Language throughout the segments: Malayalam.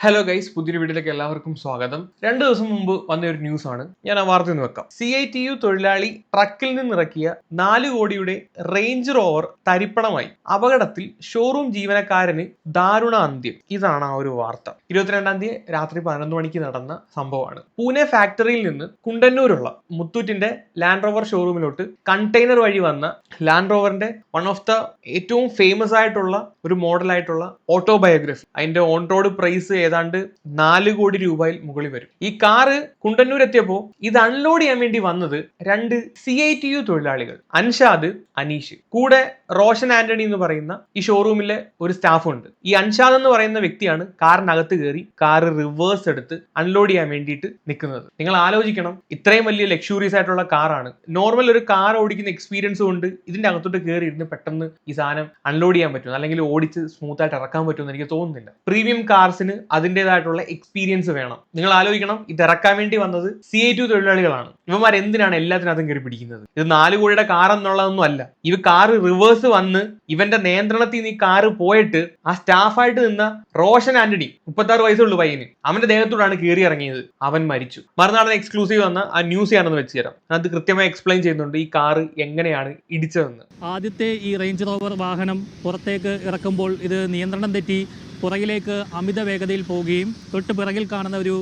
ഹലോ ഗൈസ് പുതിയൊരു വീഡിയോയിലേക്ക് എല്ലാവർക്കും സ്വാഗതം. രണ്ടു ദിവസം മുമ്പ് വന്ന ഒരു ന്യൂസ് ആണ് ഞാൻ ആ വാർത്ത നിന്ന് വെക്കാം. സി ഐ ടി യു തൊഴിലാളി ട്രക്കിൽ നിന്നിറക്കിയ നാല് കോടിയുടെ റേഞ്ച് റോവർ തരിപ്പണമായി. അപകടത്തിൽ ഷോറൂം ജീവനക്കാരന് ദാരുണ അന്ത്യം. ഇതാണ് ആ ഒരു വാർത്ത. ഇരുപത്തിരണ്ടാം തീയതി രാത്രി പതിനൊന്ന് മണിക്ക് നടന്ന സംഭവമാണ്. പൂനെ ഫാക്ടറിയിൽ നിന്ന് കുണ്ടന്നൂരുള്ള മുത്തൂറ്റിന്റെ ലാൻഡ് റോവർ ഷോറൂമിലോട്ട് കണ്ടെയ്നർ വഴി വന്ന ലാൻഡ് റോവറിന്റെ വൺ ഓഫ് ദ ഏറ്റവും ഫേമസ് ആയിട്ടുള്ള ഒരു മോഡലായിട്ടുള്ള ഓട്ടോബയോഗ്രഫി അതിന്റെ ഓൺ റോഡ് പ്രൈസ് ഏതാണ്ട് നാല് കോടി രൂപയിൽ മുകളിൽ വരും. ഈ കാറ് കുണ്ടന്നൂർ എത്തിയപ്പോൾ ഇത് അൺലോഡ് ചെയ്യാൻ വേണ്ടി വന്നത് രണ്ട് സി ഐ ടി യു തൊഴിലാളികൾ അൻഷാദ് അനീഷ്. കൂടെ റോഷൻ ആന്റണി എന്ന് പറയുന്ന ഈ ഷോറൂമിലെ ഒരു സ്റ്റാഫ് ഉണ്ട് ഈ അൻഷാദ് എന്ന് പറയുന്ന വ്യക്തിയാണ് കാറിനകത്ത് കയറി കാറ് റിവേഴ്സ് എടുത്ത് അൺലോഡ് ചെയ്യാൻ വേണ്ടിയിട്ട് നിൽക്കുന്നത്. നിങ്ങൾ ആലോചിക്കണം ഇത്രയും വലിയ ലക്ഷൂറിയസ് ആയിട്ടുള്ള കാറാണ്. നോർമൽ ഒരു കാർ ഓടിക്കുന്ന എക്സ്പീരിയൻസ് കൊണ്ട് ഇതിന്റെ അകത്തോട്ട് കയറി ഇരുന്ന് പെട്ടെന്ന് ഈ സാധനം അൺലോഡ് ചെയ്യാൻ പറ്റും. അല്ലെങ്കിൽ ഓടിച്ച് സ്മൂത്ത് ആയിട്ട് ഇറക്കാൻ പറ്റുമെന്ന് എനിക്ക് തോന്നുന്നില്ല. പ്രീമിയം കാർസിന് അതിന്റെതായിട്ടുള്ള എക്സ്പീരിയൻസ് വേണം. നിങ്ങൾ ആലോചിക്കണം ഇത് ഇറക്കാൻ വേണ്ടി വന്നത് സി ഐ ടു തൊഴിലാളികളാണ്. ഇവന്മാർ എന്തിനാണ് എല്ലാത്തിനകത്തും കയറി പിടിക്കുന്നത്? ഇത് നാല് കോടിയുടെ കാർ എന്നുള്ളതൊന്നും അല്ല. ഇവ കാറ് റിവേഴ്സ് വന്ന് ഇവന്റെ നിയന്ത്രണത്തിൽ നിന്ന് ഈ കാറ് പോയിട്ട് ആ സ്റ്റാഫായിട്ട് നിന്ന റോഷൻ ആന്റണി മുപ്പത്താറ് വയസ്സുള്ളൂ പയ്യന്. അവന്റെ ദേഹത്തോടാണ് കയറി ഇറങ്ങിയത്. അവൻ മരിച്ചു. മറുനാടൻ എക്സ്ക്ലൂസീവ് വന്ന ആ ന്യൂസ് ഞാനൊന്ന് വെച്ച് തരാം. അത് കൃത്യമായി എക്സ്പ്ലെയിൻ ചെയ്യുന്നുണ്ട് ഈ കാറ് എങ്ങനെയാണ് ഇടിച്ചതെന്ന്. ആദ്യത്തെ ഈ റേഞ്ച് റോവർ വാഹനം പുറത്തേക്ക് ഇറക്കുമ്പോൾ ഇത് നിയന്ത്രണം തെറ്റി പുറകിലേക്ക് അമിത വേഗതയിൽ പോവുകയും തൊട്ട് പിറകിൽ കാണുന്ന ഒരു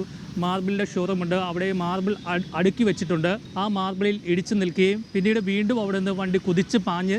മാർബിളിന്റെ ഷോറൂം ഉണ്ട് അവിടെ മാർബിൾ അടുക്കി വെച്ചിട്ടുണ്ട്. ആ മാർബിളിൽ ഇടിച്ചു നിൽക്കുകയും പിന്നീട് വീണ്ടും അവിടെ നിന്ന് വണ്ടി കുതിച്ച് പാഞ്ഞ്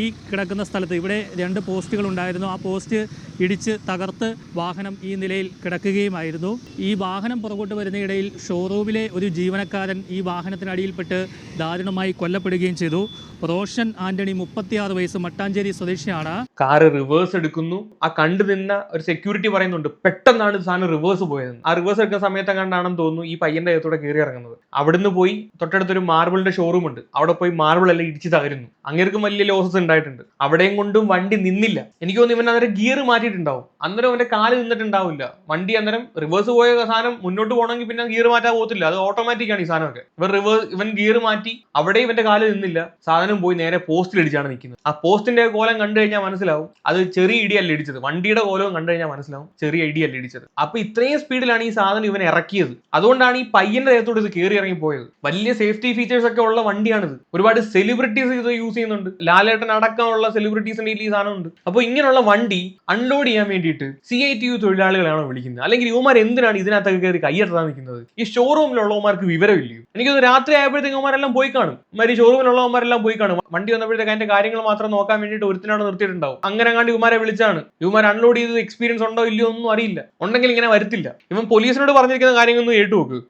ഈ കിടക്കുന്ന സ്ഥലത്ത് ഇവിടെ രണ്ട് പോസ്റ്റുകൾ ഉണ്ടായിരുന്നു. ആ പോസ്റ്റ് ഇടിച്ച് തകർത്ത് വാഹനം ഈ നിലയിൽ കിടക്കുകയുമായിരുന്നു. ഈ വാഹനം പുറകോട്ട് വരുന്നയിടയിൽ ഷോറൂമിലെ ഒരു ജീവനക്കാരൻ ഈ വാഹനത്തിനടിയിൽപ്പെട്ട് ദാരുണമായി കൊല്ലപ്പെടുകയും ചെയ്തു. റോഷൻ ആന്റണി മുപ്പത്തിയാറ് വയസ്സ് മട്ടാഞ്ചേരി സ്വദേശിയാണ്. കാറ് റിവേഴ്സ് എടുക്കുന്നു. ആ കണ്ടു നിന്ന ഒരു സെക്യൂരിറ്റി പറയുന്നുണ്ട് പെട്ടെന്നാണ് സാധനം റിവേഴ്സ് പോയത് ആ റിവേഴ്സ് എടുക്കുന്ന സമയത്ത് കണ്ടാണെന്ന് തോന്നുന്നു ഈ പയ്യന്റെ അകത്തൂടെ കയറി ഇറങ്ങുന്നത്. അവിടുന്ന് പോയി തൊട്ടടുത്തൊരു മാർബിളിന്റെ ഷോറൂം ഉണ്ട്. അവിടെ പോയി മാർബിൾ എല്ലാം ഇടിച്ച് തകരുന്നു. അങ്ങേർക്കും വലിയ ലോസസ് ഉണ്ടായിട്ടുണ്ട്. അവിടെയും കൊണ്ടും വണ്ടി നിന്നില്ല. എനിക്ക് തോന്നുന്നു ഇവൻ അന്നേരം ഗിയർ മാറ്റിയിട്ടുണ്ടാവും. അന്നേരം അവന്റെ കാൽ നിന്നിട്ടുണ്ടാവില്ല. വണ്ടി അന്നേരം റിവേഴ്സ് പോയ സാധനം മുന്നോട്ട് പോകണമെങ്കിൽ പിന്നെ ഗിയർ മാറ്റാൻ പോകത്തില്ല. അത് ഓട്ടോമാറ്റിക് ആണ് ഈ സാധനമൊക്കെ. ഇവർ റിവേഴ്സ് ഇവൻ ഗിയർ മാറ്റി അവിടെ ഇവന്റെ കാൽ നിന്നില്ല. സാധനം പോയി നേരെ പോസ്റ്റിൽ ഇടിച്ചാണ് നിൽക്കുന്നത്. ആ പോസ്റ്റിന്റെ കോലം കണ്ടു കഴിഞ്ഞാൽ മനസ്സിലാവും. അത് ചെറിയ ഇടിയല്ല ഇടിച്ചത്. വണ്ടിയുടെ കോലവും കണ്ടു കഴിഞ്ഞാൽ മനസ്സിലാവും. ചെറിയ ഇടിയല്ല ഇടിച്ചത്. അപ്പൊ ഇത്രയും സ്പീഡിലാണ് ഈ സാധനം ഇവൻ ഇറക്കിയത്. അതുകൊണ്ടാണ് ഈ പയ്യന്റെ ദേഹത്തോട് ഇത് കയറി ഇറങ്ങി പോയത് വലിയ സേഫ്റ്റി ഫീച്ചേഴ്സ് ഒക്കെ ഉള്ള വണ്ടിയാണിത്. ഒരുപാട് സെലിബ്രിറ്റീസ് ഇത് യൂസ് ചെയ്യുന്നുണ്ട്. ലാലേട്ടൻ അടക്കമുള്ള സെലിബ്രിറ്റീസിന്റെ ഈ സാധനം ഉണ്ട്. അപ്പോൾ ഇങ്ങനെയുള്ള വണ്ടി അൺലോഡ് ചെയ്യാൻ വേണ്ടിയിട്ട് സി ഐ ടി യു തൊഴിലാളികളാണോ വിളിക്കുന്നത്? അല്ലെങ്കിൽ യുവമാർ എന്തിനാണ് ഇതിനകത്തൊക്കെ കയറി കൈയെടുത്താൻ നിൽക്കുന്നത്? ഈ ഷോറൂമിലുള്ളവന്മാർക്ക് വിവരമില്ലയോ? എനിക്കത് രാത്രി ആയപ്പോഴത്തേക്കുമാരെല്ലാം പോയി കാണും. ഇമാര് ഷോറൂമിലുള്ളവന്മാരെല്ലാം പോയി കാണും വണ്ടി വന്നപ്പോഴത്തേക്ക് അതിന്റെ കാര്യങ്ങൾ മാത്രം നോക്കാൻ വേണ്ടിയിട്ട് ഒരുത്തിനാണ് നിർത്തിയിട്ടുണ്ടാവും. അങ്ങനെ കാണി ഇവന്മാരെ വിളിച്ചാണ്. ഇവന്മാർ അൺലോഡ് ചെയ്ത് എക്സ്പീരിയൻസ് ഉണ്ടോ ഇല്ലയോ ഒന്നും അറിയില്ല. ഉണ്ടെങ്കിൽ ഇങ്ങനെ വരത്തില്ല. ഇവൻ പോലീസിനോട് പറഞ്ഞിരിക്കുന്ന കാര്യങ്ങളൊന്നും ഏറ്റു നോക്ക്.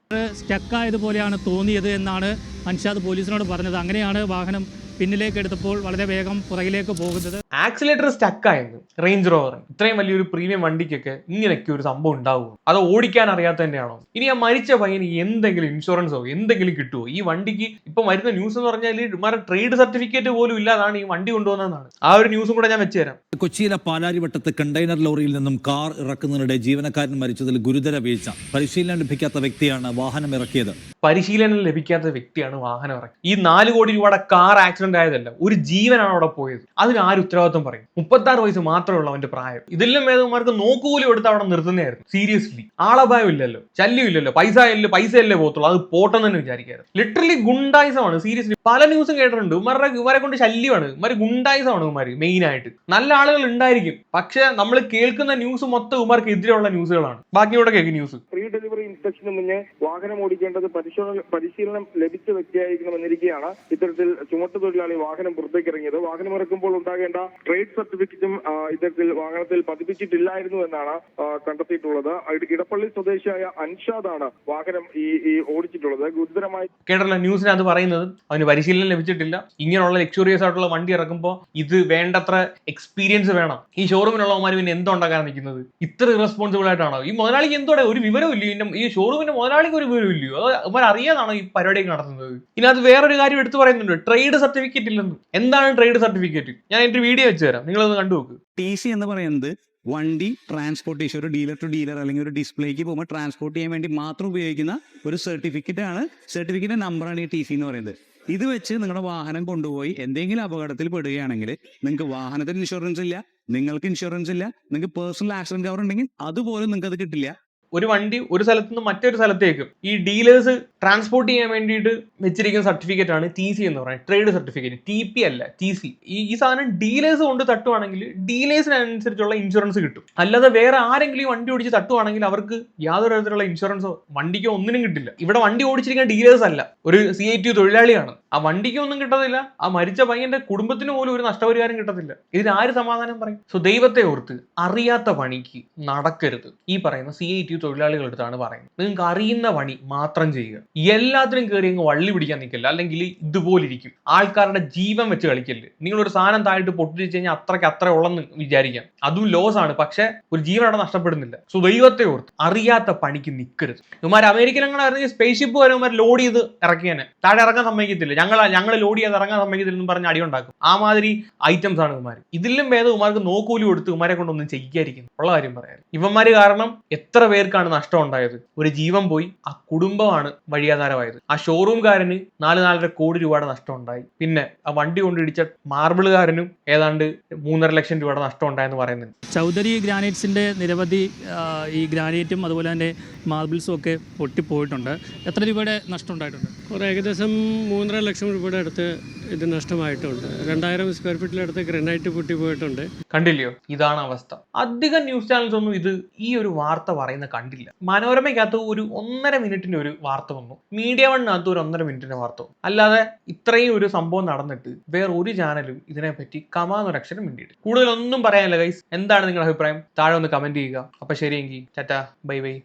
സ്റ്റക്കായതുപോലെയാണ് തോന്നിയത് എന്നാണ് അൻഷാദ് പോലീസിനോട് പറഞ്ഞത്. അങ്ങനെയാണ് വാഹനം പിന്നിലേക്ക് എടുത്തപ്പോൾ വളരെ വേഗം പുറകിലേക്ക് പോകുന്നത്. ആക്സിലേറ്റർ സ്റ്റക്കായെന്ന് റേഞ്ച് റോവർ ഇത്രയും വലിയൊരു പ്രീമിയം വണ്ടിക്കൊക്കെ ഇങ്ങനെയൊക്കെ ഒരു സംഭവം ഉണ്ടാവുമോ? അത് ഓടിക്കാൻ അറിയാത്ത തന്നെയാണോ? ഇനി ആ മരിച്ച പയ്യന് എന്തെങ്കിലും ഇൻഷുറൻസോ എന്തെങ്കിലും കിട്ടുമോ ഈ വണ്ടിക്ക് ഇപ്പൊ വരുന്ന ന്യൂസ് എന്ന് പറഞ്ഞാൽ ഇമാരുടെ ട്രേഡ് സർട്ടിഫിക്കറ്റ് പോലും ഇല്ലാതാണ് ഈ വണ്ടി കൊണ്ടുവന്നതെന്നാണ്. ആ ഒരു ന്യൂസും കൂടെ ഞാൻ വെച്ചുതരാം കൊച്ചിയിലെ പാലാരിവട്ടത്ത് കണ്ടെയ്നർ ലോറിയിൽ നിന്നും കാർ ഇറക്കുന്നതിനിടെ ജീവനക്കാരൻ മരിച്ചതിൽ ഗുരുതര വീഴ്ച. പരിശീലനം ലഭിക്കാത്ത വ്യക്തിയാണ് വാഹനം ഇറക്കിയത്. പരിശീലനം ലഭിക്കാത്ത വ്യക്തിയാണ് വാഹനം ഇറക്കിയത്. ഈ നാല് കോടി രൂപയുടെ കാർ ആക്സിഡന്റ് ആയതല്ല ഒരു ജീവനാണ് അവിടെ പോയത്. അതിന് ആര് ഉത്തരവാദിത്വം പറയും. മുപ്പത്താറ് വയസ്സ് മാത്രമേ ഉള്ളൂ അവന്റെ പ്രായം. ഇതിലും മേധവന്മാർക്ക് നോക്കുകൂലി എടുത്ത് അവിടെ നിർത്തുന്നതായിരുന്നു. സീരിയസ്ലി ആളപായം ഇല്ലല്ലോ. ശല്യം ഇല്ലല്ലോ. പൈസ അല്ലേ പൈസ അല്ലേ പോകത്തുള്ളൂ. അത് പോട്ടെന്ന് തന്നെ വിചാരിക്കാറ് ലിറ്ററലി ഗുണ്ടായുസമാണ്. സീരിയസ്ലി പല ന്യൂസും കേട്ടിട്ടുണ്ട്. ഇവരെ ഇവരെ കൊണ്ട് ശല്യമാണ്. ഇവർ ഗുണ്ടായുസമാണ് ഇവന്മാർ മെയിൻ ആയിട്ട്. നല്ല ആളുകൾ ഉണ്ടായിരിക്കും. പക്ഷെ നമ്മൾ കേൾക്കുന്ന ന്യൂസ് മൊത്തം ഇവർക്ക് എതിരെയുള്ള ന്യൂസുകളാണ് ബാക്കിയോടെ കേൾക്കും ന്യൂസ് ഡെലിവറി ഇൻസ്പെക്ഷന് മുന്നേ വാഹനം ഓടിക്കേണ്ടത് പരിശോധന പരിശീലനം ലഭിച്ച വ്യക്തിയായിരിക്കണമെന്നിരിക്കെയാണ് ഇത്തരത്തിൽ ചുമട്ടുതൊഴിലാളി വാഹനം പുറത്തേക്ക് ഇറങ്ങിയത്. വാഹനം ഇറക്കുമ്പോൾ ഉണ്ടാകേണ്ട ട്രേഡ് സർട്ടിഫിക്കറ്റും ഇത്തരത്തിൽ വാഹനത്തിൽ പതിപ്പിച്ചിട്ടില്ലായിരുന്നു എന്നാണ് കണ്ടെത്തിയിട്ടുള്ളത്. ഇട- ഇടപ്പള്ളി സ്വദേശിയായ അൻഷാദാണ് വാഹനം ഈ ഈ ഓടിച്ചിട്ടുള്ളത്. ഗുരുതരമായി കേട്ടല്ലോ അത് പറയുന്നത് അവന് പരിശീലനം ലഭിച്ചിട്ടില്ല. ഇങ്ങനെയുള്ള ലക്ഷറിയസ് ആയിട്ടുള്ള വണ്ടി ഇറക്കുമ്പോൾ ഇത് വേണ്ടത്ര എക്സ്പീരിയൻസ് വേണം. ഈ ഷോറൂമിനുള്ളവന്മാർ പിന്നെ എന്തുണ്ടാക്കാൻ നിൽക്കുന്നത്? ഇത്ര ഇറസ്പോൺസിബിൾ ആയിട്ടാണോ? ഈ മുതലാളിക്ക് എന്തോടെ ഒരു വിവരം ഇല്ലയോ? ഈ ഷോറൂമിന്റെ മുതലാളിക്ക് ഒരു വിവരം ഇല്ലയോ? അത് അറിയാതാണോ ഈ പരിപാടിയൊക്കെ നടത്തുന്നത്? ഇനി അത് വേറൊരു കാര്യം എടുത്തു പറയുന്നുണ്ട്. ട്രേഡ് സർട്ടിഫിക്കറ്റ് ഇല്ലെന്ന്. എന്താണ് ട്രേഡ് സർട്ടിഫിക്കറ്റ് ഞാൻ എന്റെ വീഡിയോ വെച്ച് തരാം. നിങ്ങളൊന്ന് കണ്ടു നോക്ക്. ടി സി എന്ന് പറയുന്നത് വണ്ടി ട്രാൻസ്പോർട്ടേഷൻ ഒരു ഡീലർ ടു ഡീലർ അല്ലെങ്കിൽ ഒരു ഡിസ്പ്ലേക്ക് പോകുമ്പോൾ ട്രാൻസ്പോർട്ട് ചെയ്യാൻ വേണ്ടി മാത്രം ഉപയോഗിക്കുന്ന ഒരു സർട്ടിഫിക്കറ്റ് ആണ്. സർട്ടിഫിക്കറ്റ് നമ്പറാണ് ഈ ടി സി എന്ന് പറയുന്നത്. ഇത് വെച്ച് നിങ്ങളുടെ വാഹനം കൊണ്ടുപോയി എന്തെങ്കിലും അപകടത്തിൽ പെടുകയാണെങ്കിൽ നിങ്ങൾക്ക് വാഹനത്തിന് ഇൻഷുറൻസ് ഇല്ല നിങ്ങൾക്ക് ഇൻഷുറൻസ് ഇല്ല നിങ്ങൾക്ക് പേഴ്സണൽ ആക്സിഡന്റ് കവർ ഉണ്ടെങ്കിൽ അതുപോലും നിങ്ങൾക്ക് അത് കിട്ടില്ല. ഒരു വണ്ടി ഒരു സ്ഥലത്ത് നിന്ന് മറ്റൊരു സ്ഥലത്തേക്ക്. ഈ ഡീലേഴ്സ് ട്രാൻസ്പോർട്ട് ചെയ്യാൻ വേണ്ടിയിട്ട് വെച്ചിരിക്കുന്ന സർട്ടിഫിക്കറ്റ് ആണ് ടി സി എന്ന് പറയുന്നത്. ട്രേഡ് സർട്ടിഫിക്കറ്റ് ടി പി അല്ല ടി സി ഈ ഈ സാധനം ഡീലേഴ്സ് കൊണ്ട് തട്ടുവാണെങ്കിൽ ഡീലേഴ്സിനനുസരിച്ചുള്ള ഇൻഷുറൻസ് കിട്ടും. അല്ലാതെ വേറെ ആരെങ്കിലും ഈ വണ്ടി ഓടിച്ച് തട്ടുവാണെങ്കിൽ അവർക്ക് യാതൊരു തരത്തിലുള്ള ഇൻഷുറൻസോ വണ്ടിക്കോ ഒന്നിനും കിട്ടില്ല. ഇവിടെ വണ്ടി ഓടിച്ചിരിക്കുന്ന ഡീലേഴ്സ് അല്ല ഒരു സി ഐ ടി തൊഴിലാളിയാണ്. ആ വണ്ടിക്ക് ഒന്നും കിട്ടത്തില്ല ആ മരിച്ച പയ്യന്റെ കുടുംബത്തിന് പോലും ഒരു നഷ്ടപരിഹാരം കിട്ടത്തില്ല. ഇതിന് ആര് സമാധാനം പറയും? സോ ദൈവത്തെ ഓർത്ത് അറിയാത്ത പണിക്ക് നടക്കരുത്. ഈ പറയുന്ന സി ഐ ടി തൊഴിലാളികളുടെ അടുത്താണ് പറയുന്നത്. നിങ്ങൾക്ക് അറിയുന്ന പണി മാത്രം ചെയ്യുക. എല്ലാത്തിനും കയറി അങ്ങ് വള്ളി പിടിക്കാൻ നിൽക്കില്ല അല്ലെങ്കിൽ ഇതുപോലെ ഇരിക്കും. ആൾക്കാരുടെ ജീവൻ വെച്ച് കളിക്കല്ല് നിങ്ങളൊരു സാധനം താഴോട്ട് പൊട്ടിച്ച് കഴിഞ്ഞാൽ അത്രയ്ക്ക് അത്ര ഉള്ളെന്ന് വിചാരിക്കാം. അതും ലോസ് ആണ്. പക്ഷെ ഒരു ജീവൻ അവിടെ നഷ്ടപ്പെടുന്നില്ല. സോ ദൈവത്തെ ഓർത്ത് അറിയാത്ത പണിക്ക് നിൽക്കരുത്. ഇവന്മാർ അമേരിക്കൻ അങ്ങനെ ഇറങ്ങി സ്പേസ് ഷിപ്പ് വരെ ഇവന്മാർ ലോഡ് ചെയ്ത് ഇറക്കിയാനെ. താഴെ ഇറങ്ങാൻ സമ്മതിക്കത്തില്ല. ഞങ്ങൾ ഞങ്ങൾ ലോഡ് ചെയ്ത് ഇറങ്ങാൻ സമ്മതിക്കത്തില്ല എന്ന് പറഞ്ഞ് അടി ഉണ്ടാക്കും. ആ മാതിരി ഐറ്റംസ് ആണ് ഇവന്മാർ ഇതിലും ഭേദം ഇവന്മാർക്ക് നോക്കൂലി കൊടുത്ത് ഇവന്മാരെ കൊണ്ടൊന്നും ചെയ്യാതിരിക്കുന്നു. ഉള്ള കാര്യം പറയാം. ഇവന്മാര് കാരണം എത്ര പേർക്കാണ് നഷ്ടം ഉണ്ടായത് ഒരു ജീവൻ പോയി ആ കുടുംബമാണ് വഴിയാധാരമായത്. ആ ഷോറൂംകാരന് നാല് നാലര കോടി രൂപയുടെ നഷ്ടം ഉണ്ടായി പിന്നെ ആ വണ്ടി കൊണ്ടിടിച്ച മാർബിളുകാരനും ഏതാണ്ട് മൂന്നര ലക്ഷം രൂപയുടെ നഷ്ടം ഉണ്ടായെന്ന് പറയുന്നുണ്ട്. ചൗധരി ഗ്രാനൈറ്റ്സിന്റെ നിരവധി ഈ ഗ്രാനൈറ്റും അതുപോലെ തന്നെ മാർബിൾസും ഒക്കെ പൊട്ടിപ്പോയിട്ടുണ്ട്. എത്ര രൂപയുടെ നഷ്ടം ഉണ്ടായിട്ടുണ്ട് ഒരു ഏകദേശം മൂന്നര ലക്ഷം രൂപയുടെ അടുത്ത് ഇത് നഷ്ടമായിട്ടുണ്ട്. രണ്ടായിരം സ്ക്വയർ ഫീറ്റിലടുത്ത് ഗ്രനൈറ്റ് പൊട്ടി പോയിട്ടുണ്ട് കണ്ടില്ലയോ? ഇതാണ് അവസ്ഥ. അധികം ന്യൂസ് ചാനൽസ് ഒന്നും ഇത് ഈ ഒരു വാർത്ത പറയുന്ന കണ്ടില്ല. മനോരമയ്ക്കകത്ത് ഒരു ഒന്നര മിനിറ്റിന്റെ ഒരു വാർത്ത വന്നു. മീഡിയ വണ്ണിനകത്ത് ഒരു ഒന്നര മിനിറ്റിന്റെ വാർത്ത വന്നു. അല്ലാതെ ഇത്രയും ഒരു സംഭവം നടന്നിട്ട് വേറെ ഒരു ചാനലും ഇതിനെപ്പറ്റി കമാന്നൊരക്ഷരം മിണ്ടിയിട്ട് കൂടുതലൊന്നും പറയാനില്ല ഗൈസ് എന്താണ് നിങ്ങളുടെ അഭിപ്രായം? താഴെ ഒന്ന് കമന്റ് ചെയ്യുക. അപ്പൊ ശരിയെങ്കിൽ ടാറ്റ ബൈ ബൈ.